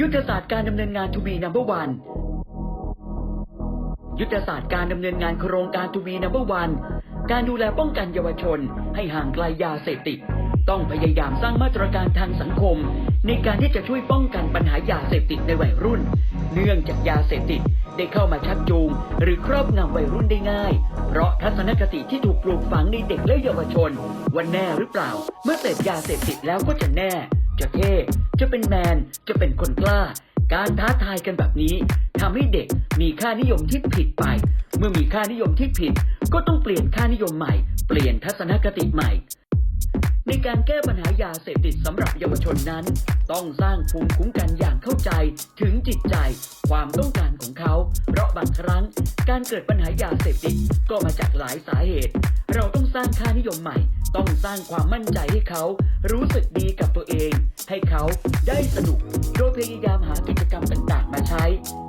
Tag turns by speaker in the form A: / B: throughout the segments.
A: ยุทธศาสตร์การดำเนินงาน To be number one ยุทธศาสตร์การดำเนินงานโครงการ To be number one การดูแลป้องกันเยาวชน ให้ห่างไกลยาเสพติด ต้องพยายามสร้างมาตรการทางสังคม ในการที่จะช่วยป้องกันปัญหายาเสพติดในวัยรุ่น เนื่องจากยาเสพติดได้เข้ามาชักจูง หรือครอบงำวัยรุ่นได้ง่าย เพราะทัศนคติที่ถูกปลูกฝังในเด็กและเยาวชนว่าแน่หรือเปล่า เมื่อเสพยาเสพติดแล้วก็จะแน่ จะเท่จะเป็นแมน จะเป็นคนกล้า การท้าทายกันแบบนี้ทำให้เด็กมีค่านิยมที่ผิดไป เมื่อมีค่านิยมที่ผิด ก็ต้องเปลี่ยนค่านิยมใหม่ เปลี่ยนทัศนคติใหม่ ในการแก้ปัญหายาเสพติดสำหรับเยาวชนนั้น ต้องสร้างภูมิคุ้มกันอย่างเข้าใจถึงจิตใจ ความต้องการของเขา เพราะบางครั้งการเกิดปัญหายาเสพติดก็มาจากหลายสาเหตุ เราต้องสร้างค่านิยมใหม่ ต้องสร้างความมั่นใจให้เขา รู้สึกดีกับตัวเอง ให้เขาได้สนุก โดยพยายามหากิจกรรมต่างๆ มาใช้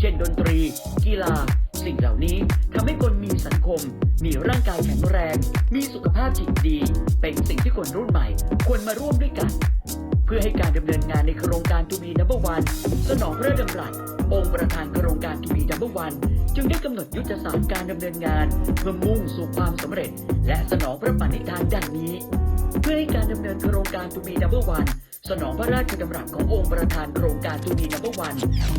A: เช่นดนตรี กีฬา สิ่งเหล่านี้ทำให้คนมีสังคม มีร่างกายแข็งแรง มีสุขภาพจิตดี เป็นสิ่งที่คนรุ่นใหม่ ควรมาร่วมด้วยกัน เพื่อให้การดำเนินงานในโครงการ To be number one สนองพระดำรัสองค์ประธานโครงการ To be number one จึงได้กำหนดยุทธศาสตร์การดำเนินงาน เพื่อมุ่งสู่ความสำเร็จ และสนองพระปณิธานดังนี้ เพื่อให้การดำเนินโครงการ To be number one สนองพระราชดำรัสขององค์ประธานโครงการ To be number one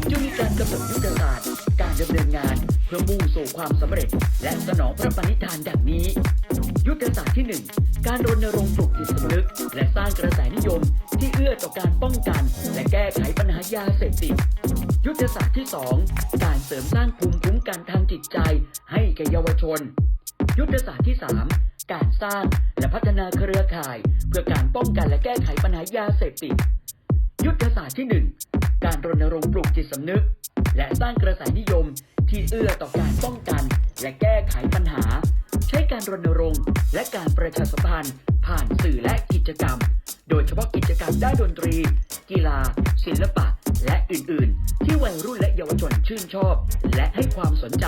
A: จึงมีการกำหนดยุทธศาสตร์ การดำเนินงานเพื่อมุ่งสู่ความสำเร็จ และสนองพระปณิธานดังนี้ ยุทธศาสตร์ที่ 1 การรณรงค์ปลุกจิตสำนึก และสร้างกระแสนิยม ที่เอื้อต่อการป้องกัน และแก้ไขปัญหายาเสพติดยุทธศาสตร์ที่ 2 การเสริมสร้างภูมิคุ้มกันทางจิตใจ ให้แก่เยาวชน ยุทธศาสตร์ที่ 3 การสร้างและพัฒนาเครือข่าย เพื่อการป้องกันและแก้ไขปัญหายาเสพติด ยุทธศาสตร์ที่ 1 การรณรงค์ปลุกจิตสำนึก และสร้างกระแสนิยมที่เอื้อต่อการป้องกันและแก้ไขปัญหา ใช้การรณรงค์และการประชาสัมพันธ์ ผ่านสื่อและกิจกรรม โดยเฉพาะกิจกรรมด้านดนตรี กีฬา ศิลปะ และอื่นๆ ที่วัยรุ่นและเยาวชนชื่นชอบ และให้ความสนใจ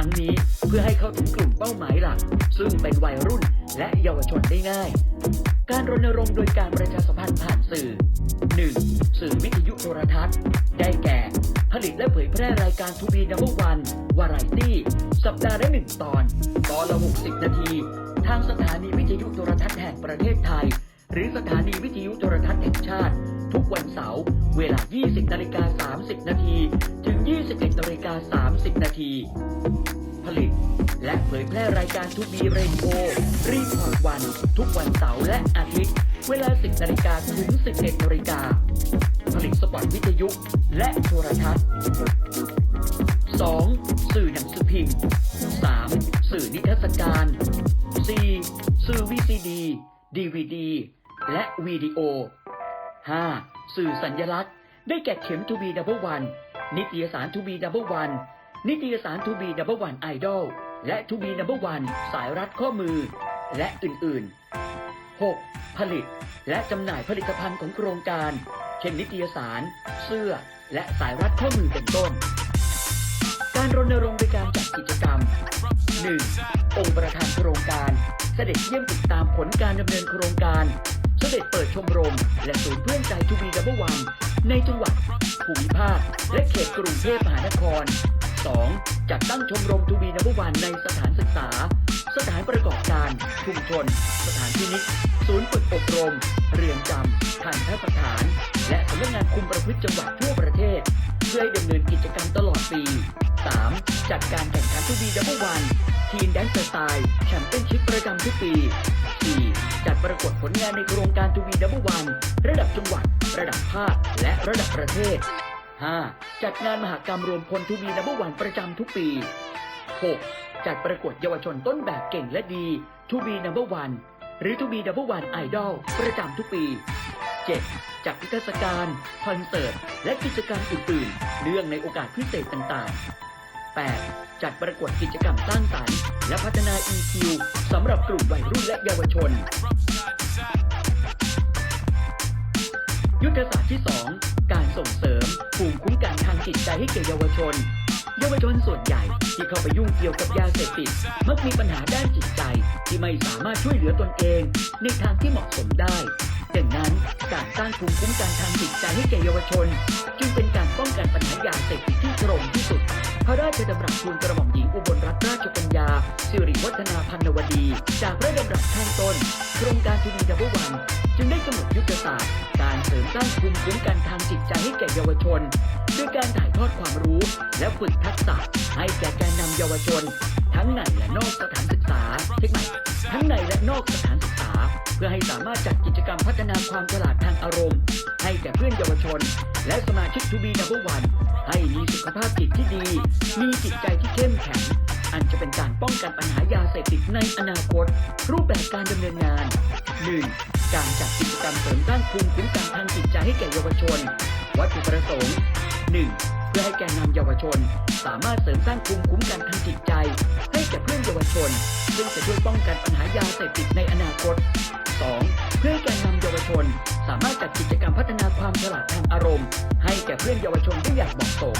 A: ทั้งนี้เพื่อให้เข้าถึงกลุ่มเป้าหมายหลัก ซึ่งเป็นวัยรุ่นและเยาวชนได้ง่าย การรณรงค์โดยการประชาสัมพันธ์ผ่านสื่อ 1. สื่อวิทยุโทรทัศน์ ได้แก่ ผลิตและเผยแพร่รายการทูบีนัมเบอร์วันวาไรตี้ สัปดาห์ละหนึ่งตอน ตอนละ 60 นาที ทางสถานีวิทยุโทรทัศน์แห่งประเทศไทย หรือสถานีวิทยุโทรทัศน์แห่งชาติ ทุกวันเสาร์เวลา 20นาฬิกา30 นาทีถึง 21นาฬิกา30 นาทีผลิต และเผยแพร่รายการทูบีเรนโบรีพอร์ตวัน ทุกวันเสาร์และอาทิตย์ เวลา 10นาฬิกาถึง 11นาฬิกาผลิตสปอตวิทยุ และโทรทัศน์ 2. สื่อหนังสือพิมพ์ 3. สื่อนิทรรศการ 4. สื่อ VCD DVD และวิดีโอ 5. สื่อสัญญลักษณ์ ได้แก่เข็ม To be number one นิตยสาร To be number one นิตยสาร To be number one Idol และ To be number one สายรัดข้อมือ และอื่นๆ 6. ผลิต และจำหน่ายผลิตภัณฑ์ของโครงการ เช่นนิตยสาร เสื้อ และสายรัดข้อมือเป็นต้น การรณรงค์โดยการจัดกิจกรรม 1. องค์ประธานโครงการ เสด็จเยี่ยมติดตามผลการดำเนินโครงการ เสด็จเปิดชมรม และศูนย์เพื่อนใจทูบีดับเบิลวันในจังหวัด ภูมิภาค และเขตกรุงเทพมหานคร 2. จัดตั้งชมรมทูบีดับเบิลวันในสถานศึกษา สถานประกอบการ ชุมชน สถานพินิจศูนย์ฝึกอบรม เรือนจำทันทสถาน และสำนักงานคุมประพฤติจังหวัดทั่วประเทศ เพื่อให้ดำเนินกิจกรรมตลอดปี 3. จัดการแข่งขันทูบีดับเบิลวัน ทีมแดนซ์สไตล์แชมเปี้ยนชิพประจำทุกปี 4. จัดประกวดผลงานในโครงการทูบีดับเบิลวันระดับจังหวัด ระดับภาค และระดับประเทศ 5. จัดงานมหกรรมรวมพลทูบีดับเบิลวันประจำทุกปี 6. จัดประกวดเยาวชนต้นแบบเก่งและดีทูบีนัมเบอร์วันหรือทูบีดับเบิลวันไอดอลประจำทุกปี 7. จัดนิทรรศการ คอนเสิร์ต และกิจกรรมอื่นๆ เนื่องในโอกาสพิเศษต่างๆ 8. จัดประกวดกิจกรรมสร้างสรรค์ และพัฒนา EQ สำหรับกลุ่มวัยรุ่นและเยาวชน ยุทธศาสตร์ที่ 2 การส่งเสริมภูมิคุ้มกันทางจิตใจให้แก่เยาวชน เยาวชนส่วนใหญ่ที่เข้าไปยุ่งเกี่ยวกับยาเสพติด มักมีปัญหาด้านจิตใจที่ไม่สามารถช่วยเหลือตนเอง ในทางที่เหมาะสมได้ ดังนั้น การสร้างภูมิคุ้มกันทางจิตใจให้แก่เยาวชน จึงเป็นการป้องกันปัญหายาเสพติดที่ตรงที่สุด พระราชดำรัสทูลกระหม่อมหญิงอุบลรัตนราชกัญญาสิริวัฒนาพันนวดี จากพระดำรัสข้างต้น โครงการทูบีดับวัน จึงได้กำหนดยุทธศาสตร์ การเสริมสร้างภูมิคุ้มกันทางจิตใจให้แก่เยาวชนด้วยการถ่ายทอดความรู้และฝึกทักษะให้แก่แกนนำเยาวชน ทั้งในและนอกสถานศึกษาเทคนิคทั้งในและนอกสถานศึกษา เพื่อให้สามารถจัด กรรมพัฒนาความฉลาดทางอารมณ์ ให้แก่เพื่อนเยาวชน และสมาชิกทูบีดับเบิลวันให้มีสุขภาพจิตที่ดี มีจิตใจที่เข้มแข็ง อันจะเป็นการป้องกันปัญหายาเสพติดในอนาคต รูปแบบการดำเนินงาน 1. การจัดกิจกรรมเสริมสร้างภูมิคุ้มกันทางจิตใจให้แก่เยาวชน วัตถุประสงค์ 1. เพื่อให้แกนนำเยาวชน สามารถเสริมสร้างภูมิคุ้มกันทางจิตใจ ให้แก่เพื่อนเยาวชน ซึ่งจะช่วยป้องกันปัญหายาเสพติดในอนาคต 2. เพื่อให้แกนนำเยาวชน สามารถจัดกิจกรรมพัฒนาความฉลาดทางอารมณ์ ให้แก่เพื่อนเยาวชนได้อย่างเหมาะสม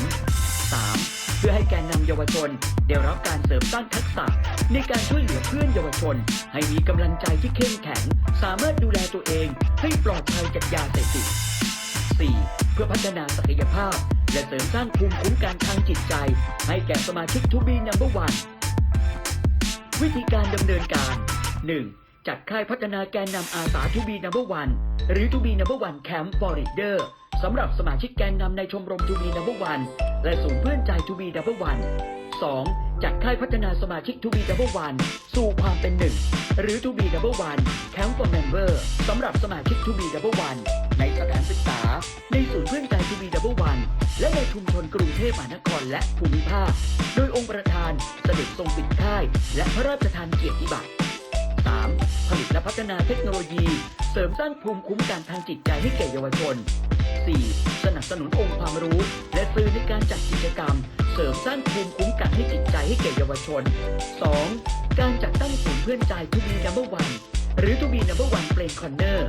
A: 3. เพื่อให้แกนนำเยาวชน ได้รับการเสริมสร้างทักษะ ในการช่วยเหลือเพื่อนเยาวชน ให้มีกำลังใจที่เข้มแข็ง สามารถดูแลตัวเอง ให้ปลอดภัยจากยาเสพติด 4. เพื่อพัฒนาศักยภาพ และเสริมสร้างภูมิคุ้มกันทางจิตใจ ให้แก่สมาชิกทูบีนัมเบอร์วันวิธีการดำเนินการ 1. จัดค่ายพัฒนาแกนนำอาสาทูบีนัมเบอร์วันหรือทูบีนัมเบอร์วันแคมป์ฟอริเดอร์สำหรับสมาชิกแกนนำในชมรมทูบีนัมเบอร์วันและศูนย์เพื่อนใจทูบีนัมเบอร์วัน 2. จัดค่ายพัฒนาสมาชิกทูบีดับเบิลวันสู่ความเป็นหนึ่งหรือทูบีดับเบิลวันแคมป์ for member สำหรับสมาชิกทูบีดับเบิลวันในสถานศึกษา ในศูนย์เพื่อนใจทูบีดับเบิลวันและในชุมชนกรุงเทพมหานครและภูมิภาค โดยองค์ประธานเสด็จทรงปิดค่าย และพระราชทานเกียรติบัตร 3. ผลิตและพัฒนาเทคโนโลยี เสริมสร้างภูมิคุ้มกันทางจิตใจให้แก่เยาวชน 4. สนับสนุนองค์ความรู้ และสื่อในการจัดกิจกรรม เสริมสร้างภูมิคุ้มกันให้จิตใจให้แก่เยาวชน 2. การจัดตั้งศูนย์เพื่อนใจทูบีนัมเบอร์วันหรือทูบีนัมเบอร์วันเปลนคอนเนอร์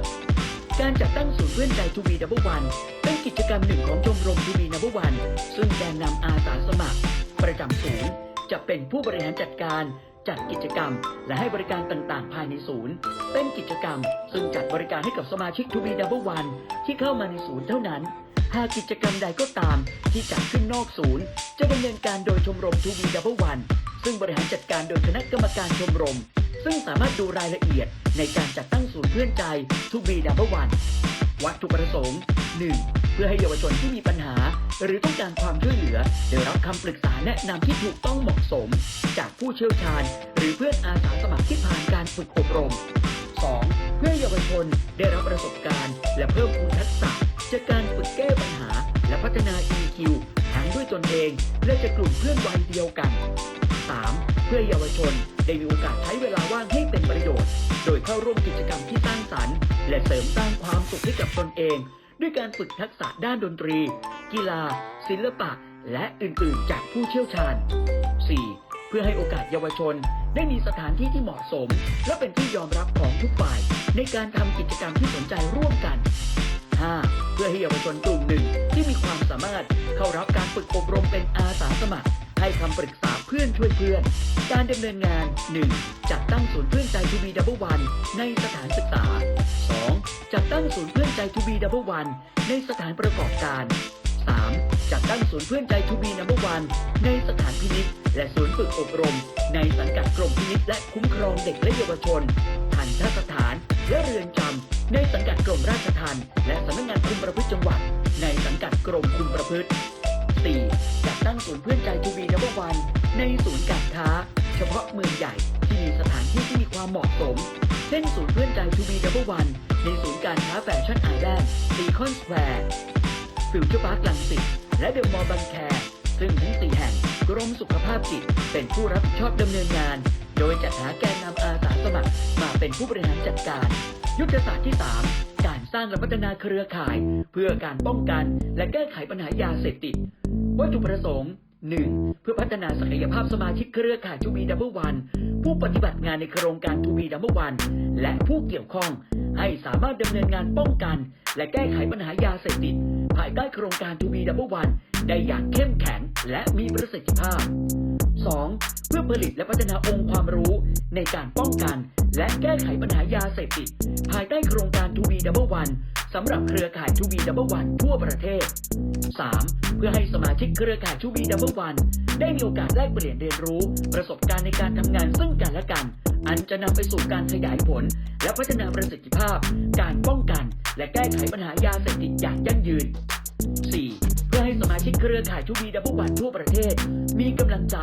A: การจัดตั้งศูนย์เพื่อนใจทูบีดับเบิลวันเป็นกิจกรรมหนึ่งของชมรมทูบีดับเบิลวันซึ่งแกนนำอาสาสมัคร ประจำศูนย์จะเป็นผู้บริหารจัดการ จัดกิจกรรม และให้บริการต่างๆ ภายในศูนย์ เป็นกิจกรรม ซึ่งจัดบริการให้กับสมาชิกทูบีดับเบิลวันที่เข้ามาในศูนย์เท่านั้น หากกิจกรรมใดก็ตามที่จัดขึ้นนอกศูนย์ จะดำเนินการโดยชมรมทูบีดับเบิลวันซึ่งบริหารจัดการโดยคณะกรรมการชมรม ซึ่งสามารถดูรายละเอียดในการจัดตั้งศูนย์เพื่อนใจทูบีดับเบิลวันวัตถุประสงค์ 1. เพื่อให้เยาวชนที่มีปัญหา หรือต้องการความช่วยเหลือได้รับคำปรึกษาแนะนำที่ถูกต้องเหมาะสม จากผู้เชี่ยวชาญ หรือเพื่อนอาสาสมัครที่ผ่านการฝึกอบรม 2. เพื่อเยาวชนได้รับประสบการณ์ และเพิ่มพูนทักษะจากการฝึกแก้ปัญหา และพัฒนา EQ ทั้งด้วยตนเองและจากกลุ่มเพื่อนวัยเดียวกัน 3. เพื่อเยาวชนได้มีโอกาสใช้เวลาว่างให้เป็นประโยชน์ โดยเข้าร่วมกิจกรรมที่สร้างสรรค์ และเสริมสร้างความสุขให้กับตนเอง ด้วยการฝึกทักษะด้านดนตรี กีฬา ศิลปะ และอื่นๆ จากผู้เชี่ยวชาญ 4. เพื่อให้โอกาสเยาวชน ได้มีสถานที่ที่เหมาะสม และเป็นที่ยอมรับของทุกฝ่าย ในการทำกิจกรรมที่สนใจร่วมกัน 5. เพื่อให้เยาวชนกลุ่มหนึ่งที่มีความสามารถเข้ารับการฝึกอบรมเป็นอาสาสมัครให้คำปรึกษาเพื่อนช่วยเพื่อน การดำเนินงาน 1. จัดตั้งศูนย์เพื่อนใจทูบีดับเบิลวันในสถานศึกษา 2. จัดตั้งศูนย์เพื่อนใจทูบีดับเบิลวันในสถานประกอบการ 3. จัดตั้งศูนย์เพื่อนใจทูบีนัมเบอร์วันในสถานพินิษและศูนย์ฝึกอบรม ในสังกัดกรมพินิษและคุ้มครองเด็กและเยาวชนทันทสถานและเรือนจำในสังกัดกรมราชทัณฑ์และสำนักงานคุมประพฤติจังหวัด ในสังกัดกรมคุมประพฤติ 4. จัดตั้งศูนย์เพื่อนใจทูบีนัมเบอร์วันในศูนย์การค้า เฉพาะเมืองใหญ่ที่มีสถานที่ที่มีความเหมาะสม เช่นศูนย์เพื่อนใจทูบีดับเบิลวัน ในศูนย์การค้าแฟชั่นไอแลนด์ซีคอนสแควร์ฟิวเจอร์พาร์คลังสิตและเดอะมอลล์บางแคซึ่งทั้งสี่แห่งกรมสุขภาพจิตเป็นผู้รับผิดชอบดำเนินงาน โดยจัดหาแกนนำอาสาสมัครมาเป็นผู้บริหารจัดการ ยุทธศาสตร์ที่ 3 การสร้างและพัฒนาเครือข่าย เพื่อการป้องกันและแก้ไขปัญหายาเสพติด วัตถุประสงค์ 1. เพื่อพัฒนาศักยภาพสมาชิกเครือข่ายทูบีดับเบิลวันผู้ปฏิบัติงานในโครงการทูบีดับเบิลวันและผู้เกี่ยวข้อง ให้สามารถดำเนินงานป้องกันและแก้ไขปัญหายาเสพติด ภายใต้โครงการทูบีดับเบิลวันได้อย่างเข้มแข็งและมีประสิทธิภาพ 2. เพื่อผลิตและพัฒนาองค์ความรู้ในการป้องกัน และแก้ไขปัญหายาเสพติด ภายใต้โครงการ 2B Double One สำหรับเครือข่าย 2B Double One ทั่วประเทศ 3. เพื่อให้สมาชิกเครือข่าย 2B Double One ได้มีโอกาสแลกเปลี่ยนเรียนรู้ ประสบการณ์ในการทำงานซึ่งกันและกัน อันจะนำไปสู่การขยายผล และพัฒนาประสิทธิภาพ การป้องกัน และแก้ไขปัญหายาเสพติดอย่างยั่งยืน 4. เพื่อให้สมาชิกเครือข่ายทูบีดับเบิลวันทั่วประเทศ มีกำลังใจ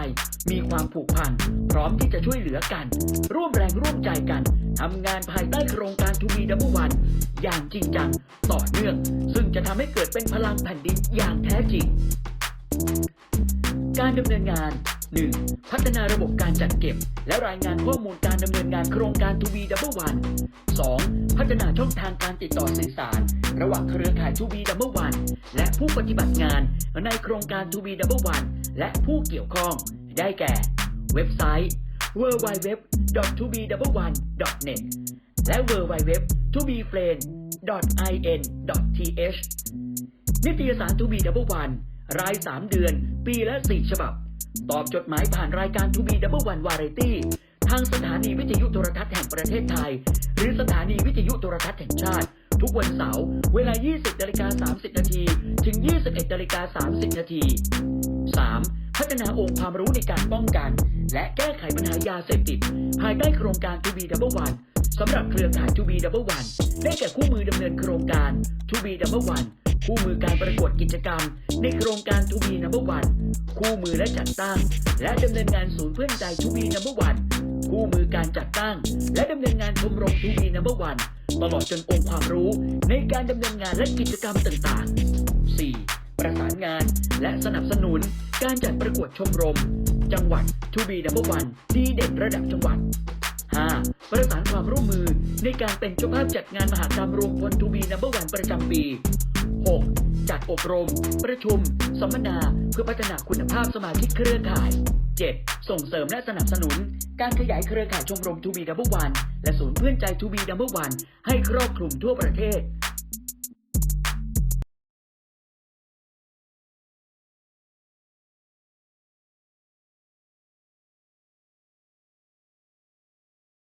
A: มีความผูกพัน พร้อมที่จะช่วยเหลือกัน ร่วมแรงร่วมใจกันทำงานภายใต้โครงการทูบีดับเบิลวันอย่างจริงจังต่อเนื่อง ซึ่งจะทำให้เกิดเป็นพลังแผ่นดินอย่างแท้จริง การดำเนินงาน 1. พัฒนาระบบการจัดเก็บ และรายงานข้อมูลการดำเนินงานโครงการ 2B Double One 2. พัฒนาช่องทางการติดต่อสื่อสาร ระหว่างเครือข่าย 2B Double One และผู้ปฏิบัติงานในโครงการ 2B Double One และผู้เกี่ยวข้อง ได้แก่ เว็บไซต์ www.2b1.net และ www.2bfriend.in.th นิตยสาร 2B Double One ราย 3 เดือน ปีละ 4 ฉบับ ตอบจดหมายผ่านรายการ 2B Double One Variety ทางสถานีวิทยุโทรทัศน์แห่งประเทศไทย หรือสถานีวิทยุโทรทัศน์แห่งชาติ ทุกวันเสาร์เวลา 20นาฬิกา30 นาที ถึง 21นาฬิกา30 นาที 3. พัฒนาองค์ความรู้ในการป้องกัน และแก้ไขปัญหายาเสพติด ภายใต้โครงการ 2B Double One สำหรับเครือข่าย 2B Double One ได้แก่คู่มือดำเนินโครงการ 2B Double One คู่มือการประกวดกิจกรรม ในโครงการ 2B Number One คู่มือและจัดตั้ง และดำเนินงานศูนย์เพื่อนใจ 2B Number One คู่มือการจัดตั้ง และดำเนินงานชมรม 2B Number One ตลอดจนองค์ความรู้ในการดำเนินงานและกิจกรรมต่างๆ 4. ประสานงาน และสนับสนุน การจัดประกวดชมรม จังหวัด 2B Number One ดีเด่นระดับจังหวัด 5. ประสานความร่วมมือในการเป็นเจ้าภาพจัดงานมหากรรมรวมพลทูบีนัมเบอร์วันประจำปี 6. จัดอบรม ประชุม สัมมนา เพื่อพัฒนาคุณภาพสมาชิกเครือข่าย 7. ส่งเสริมและสนับสนุน การขยายเครือข่ายชมรมทูบีดับเบิลวันและศูนย์เพื่อนใจทูบีดับเบิลวันให้ครอบคลุมทั่วประเทศ